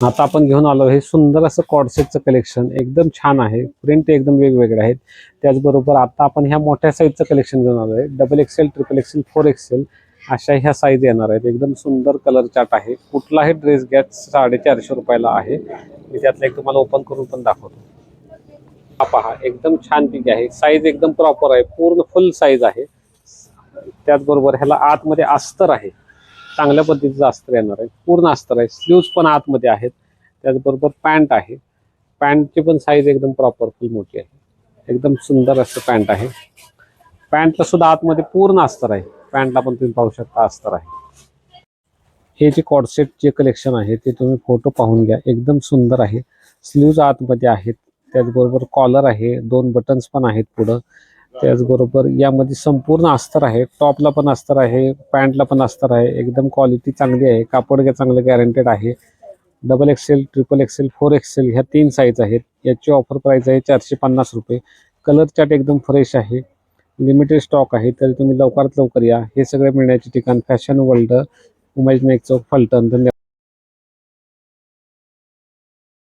आता आपण घेऊन आलो हे सुंदर असं कॉडसेटचं कलेक्शन एकदम छान आहे. प्रिंट एकदम वेगवेगळे आहेत. त्याचबरोबर आता आपण ह्या मोठ्या साईजचं कलेक्शन घेऊन आलो आहे. Double XL triple XL four XL अशा ह्या साईज येणार आहेत. एकदम सुंदर कलर चार्ट आहे. कुठलाही ड्रेस घ्या साडेचारशे रुपयाला आहे. मी त्यातलं एक तुम्हाला ओपन करून पण दाखवतो. हा पहा एकदम छान पिक आहे. साईज एकदम प्रॉपर आहे. पूर्ण फुल साईज आहे. त्याचबरोबर ह्याला आतमध्ये अस्तर आहे. चांगल्या पद्धतीचं अस्तर येणार आहे. पूर्ण अस्तर आहे. स्लीव्ज पण आतमध्ये आहेत. त्याचबरोबर पॅन्ट आहे. पॅन्टची पण साईज एकदम प्रॉपर फुल मोठी आहे. एकदम सुंदर असं पॅन्ट आहे. पॅन्टला सुद्धा आतमध्ये पूर्ण अस्तर आहे. पॅन्टला पण तुम्ही पाहू शकता अस्तर आहे. हे जे कॉडसेट जे कलेक्शन आहे ते तुम्ही फोटो पाहून घ्या. एकदम सुंदर आहे. स्लीव्ज आतमध्ये आहेत. त्याचबरोबर कॉलर आहे. दोन बटन्स पण आहेत पुढं. त्याचबरोबर यामध्ये संपूर्ण अस्तर आहे. टॉपला पण अस्तर आहे पॅन्टला पण अस्तर आहे. एकदम क्वालिटी चांगली आहे. कापड चांगलं गॅरंटेड आहे. Double XL triple XL four XL ह्या तीन साईज आहेत. याची ऑफर प्राईस आहे चारशे पन्नास रुपये. कलर चार्ट एकदम फ्रेश आहे. लिमिटेड स्टॉक आहे. तरी तुम्ही लवकरात लवकर या. हे सगळे मिळण्याचे ठिकाण फॅशन वर्ल्ड उमेश नेक चौक फलटण. धन्यवाद.